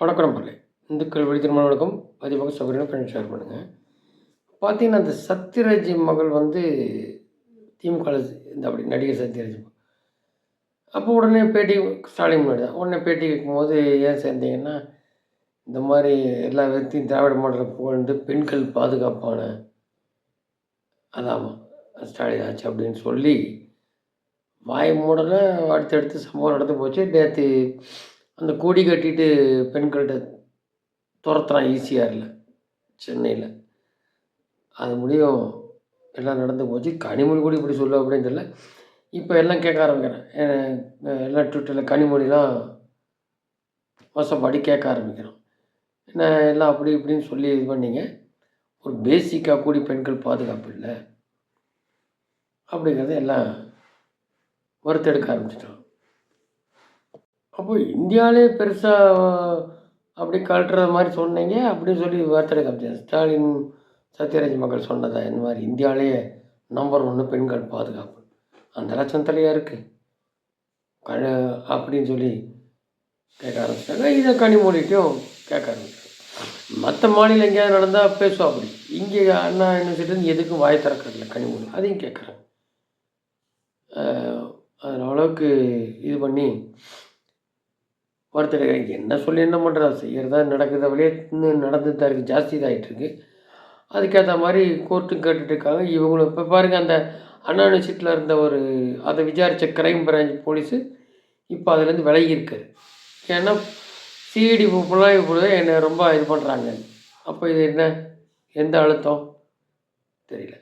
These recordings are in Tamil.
வணக்கம் நண்பர்களே இந்துக்கள் வழி வழக்கம் வணக்கம் பதிவாக சௌகரியம் ஃப்ரெண்ட் ஷேர் பண்ணுங்கள் பார்த்தீங்கன்னா அந்த சத்யராஜ் மகள் வந்து திமுக இந்த அப்படி நடிகர் சத்யராஜ் அப்போ உடனே பேட்டி ஸ்டாலின் முன்னாடி தான். உடனே பேட்டி கேட்கும்போது ஏன் சேர்ந்தீங்கன்னா இந்த மாதிரி எல்லா விதத்தையும் திராவிட மாடலை புகழ்ந்து பெண்கள் பாதுகாப்பான அதாமா ஸ்டாலின் ஆச்சு அப்படின்னு சொல்லி வாய் மூடல அடுத்தடுத்து சம்பவம் நடந்து போச்சு. நேற்று அந்த கொடி கட்டிட்டு பெண்கள்கிட்ட துரத்துறான் ஈசிஆரில் சென்னையில். அது முடியும். எல்லாம் நடந்து போச்சு. கனிமொழி கூட இப்படி சொல்லு அப்படின்னு தெரியல. இப்போ எல்லாம் கேட்க ஆரம்பிக்கிறேன். எல்லாம் ட்விட்டரில் கனிமொழிலாம் மோசப்பாடி கேட்க ஆரம்பிக்கிறோம் என்ன எல்லாம் அப்படி இப்படின்னு சொல்லி இது பண்ணிங்க. ஒரு பேசிக்காக கூடி பெண்கள் பாதுகாப்பு இல்லை. அப்படிங்கிறத எல்லாம் வறுத்தெடுக்க ஆரம்பிச்சிட்டோம் அப்போ இந்தியாவிலே பெருசாக அப்படி கழட்டுற மாதிரி சொன்னீங்க. அப்படின்னு சொல்லி வறுத்தெடுக்க காமிச்சார் ஸ்டாலின் சத்யராஜ் மகள் சொன்னதா? இந்த மாதிரி இந்தியாவிலேயே நம்பர் ஒன்று பெண்கள் பாதுகாப்பு. அந்த லட்சணத்துலையா இருக்குது க அப்படின்னு சொல்லி கேட்க ஆரம்பிச்சிட்டாங்க இதை கனிமொழிட்டையும் கேட்க ஆரம்பிச்சாங்க. மற்ற மாநிலம் எங்கேயாவது நடந்தால் பேசுவோம் அப்படி. இங்கே அண்ணா யூனிவர்சிட்டி எதுக்கும் வாய் திறக்கறதில்ல கனிமொழி அதையும் கேட்குறேன். அதில் அளவுக்கு இது பண்ணி ஒருத்தர் என்ன சொல்லி என்ன பண்ணுறா செய்கிறதா நடக்குது வழியே இன்னும் நடந்துட்டு தான் இருக்குது ஜாஸ்தி தான் அதுக்கேற்ற மாதிரி கோர்ட்டும் கேட்டுட்ருக்காங்க இவங்களும் இப்போ பாருங்கள் அந்த அண்ணா யூனிவர்சிட்டியில் இருந்த ஒரு அதை விசாரித்த கிரைம் பிரான்ச் போலீஸு இப்போ அதுலேருந்து விலகி இருக்காரு. ஏன்னா சிஐடி புலனாய்வு பொழுது என்னை ரொம்ப இது பண்ணுறாங்க அப்போ இது என்ன? எந்த அழுத்தம்? தெரியல.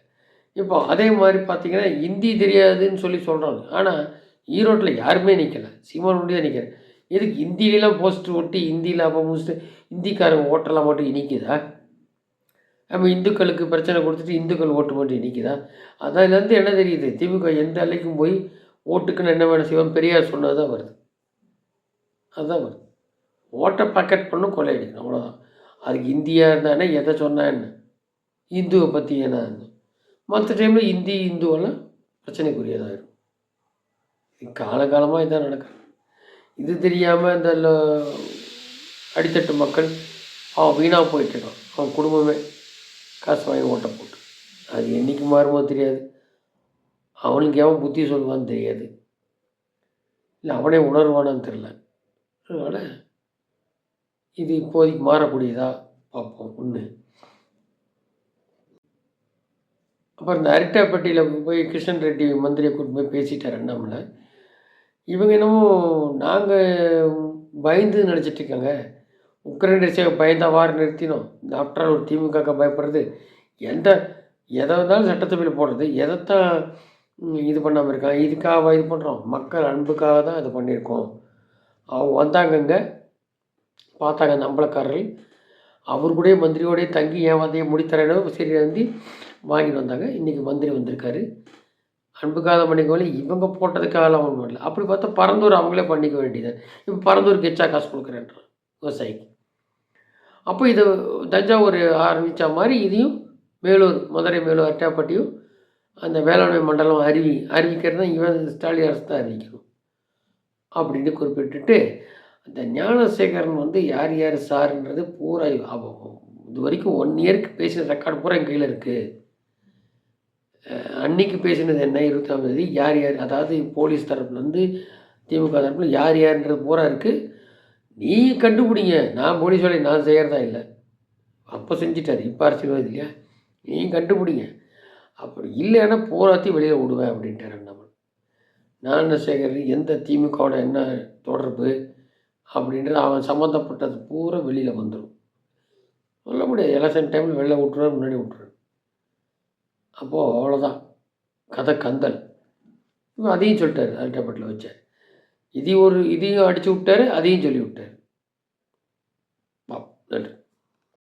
இப்போ அதே மாதிரி பார்த்தீங்கன்னா ஹிந்தி தெரியாதுன்னு சொல்லி சொல்கிறாங்க ஆனால் ஈரோட்டில் யாருமே நிற்கலை சீமான் முடியாது நிற்கிறேன் எதுக்கு ஹிந்திலலாம் போஸ்ட் ஓட்டி ஹிந்தியில் அப்போ முடிச்சுட்டு ஹிந்திக்காரங்க ஓட்டெல்லாம் மட்டும் இனிக்குதா? நம்ம இந்துக்களுக்கு பிரச்சனை கொடுத்துட்டு இந்துக்கள் ஓட்டு மட்டும் இனிக்குதா? அதான் இதுலேருந்து என்ன தெரியுது? திமுக எந்த அலைக்கும் போய் ஓட்டுக்குன்னு என்ன வேணும்? செய்வோம் பெரியார் சொன்னது தான் வருது. அதுதான் வருது. ஓட்டை பாக்கெட் பண்ணும் கொள்ளையடிக்கணும் அவ்வளோதான் அதுக்கு இந்தியா இருந்தானே எதை சொன்னால் என்ன? இந்துவை பற்றி என்ன? மற்ற டைமில் இந்தி இந்துவெல்லாம் பிரச்சனைக்குரியதாக இருக்கும். காலகாலமாக இதான் நடக்குது. இது தெரியாமல் இந்த அடித்தட்டு மக்கள் அவன் வீணாக போயிட்டான் அவன் குடும்பமே காசு வாங்கி ஓட்ட போட்டு. அது என்றைக்கு மாறுமோ தெரியாது. அவனுக்கு எவன் புத்தி சொல்லுவான்னு தெரியாது. இல்லை அவனே உணர்வானான்னு தெரில அதனால் இது இப்போதைக்கு மாறக்கூடியதா பார்ப்போம் ஒன்று அப்புறம் இந்த அரிட்டாப்பட்டியில் போய் கிருஷ்ணன் ரெட்டி மந்திரியை கூட்டு போய் பேசிட்டார் அண்ணாமலை. இவங்க என்னமோ நாங்கள் பயந்து நினச்சிட்டு இருக்கோங்க உக்ரைன் ரஷ்யாவை பயந்தா வார நிறுத்தினோம். இந்த ஆஃப்டர் ஒரு திமுக பயப்படுறது. எந்த எதை இருந்தாலும் சட்டசபையில் போடுறது. எதைத்தான் இது பண்ணாமல் இருக்காங்க. இதுக்காக இது பண்ணுறோம் மக்கள் அன்புக்காக தான் இது பண்ணியிருக்கோம். அவங்க வந்தாங்கங்க. பார்த்தாங்க அந்த அவர் கூட மந்திரியோடய தங்கி ஏன் வந்தைய முடித்தரேனோ சரி வந்து வாங்கிட்டு வந்தாங்க. இன்றைக்கி மந்திரி வந்திருக்காரு. அன்புக்காக பண்ணிக்கோல இவங்க போட்டதுக்காகலாம் ஒன்றும் பண்ணல அப்படி பார்த்தா பரந்தூர் அவங்களே பண்ணிக்க வேண்டியது இப்போ பரந்தூருக்கு எச்சா காசு கொடுக்குறேன்றான் விவசாயிக்கு. அப்போ இது தஞ்சாவூர் ஆரம்பித்த மாதிரி இதையும் மேலூர் மதுரை மேலூர் அட்டாப்பட்டியும் அந்த வேளாண்மை மண்டலம் அறிவி அறிவிக்கிறது தான் இவன் ஸ்டாலின் அரசு தான் அறிவிக்கணும். அப்படின்னு குறிப்பிட்டுட்டு அந்த ஞானசேகரன் வந்து யார் யார் சாருன்றது பூரா இது வரைக்கும் ஒன் இயருக்கு பேசின ரெக்கார்டு பூரா என் கையில் இருக்குது அன்னைக்கு பேசினது என்ன? இருபத்தாம் தேதி யார் யார் அதாவது போலீஸ் தரப்புலேருந்து திமுக தரப்பில் யார் யாருன்றது பூரா இருக்குது நீ கண்டுபிடிங்க. நான் போலீஸ் வேலை நான் செய்கிறதா இல்லை. அப்போ செஞ்சிட்டார். இப்போ அரசியல்வாதி இல்லையா? நீ கண்டுபிடிங்க. அப்படி இல்லைன்னா பூராத்தையும் வெளியில் விடுவேன் அப்படின்ட்டார் அண்ணாமலை. ஞானசேகர் எந்த திமுகவோட என்ன தொடர்பு அப்படின்றது அவன் சம்மந்தப்பட்டது பூரா வெளியில் வந்துடும் சொல்ல முடியாது. எலெக்ஷன் டைமில் வெளில விட்டுருவார் முன்னாடி விட்டுருவார். அப்போது அவ்வளோதான் கதை கந்தல் இப்போ அதையும் சொல்லிட்டாரு அல்ட்ராபட்டில் வச்சார். இதையும் ஒரு இதையும் அடித்து விட்டாரு அதையும் சொல்லி விட்டார். நன்றி.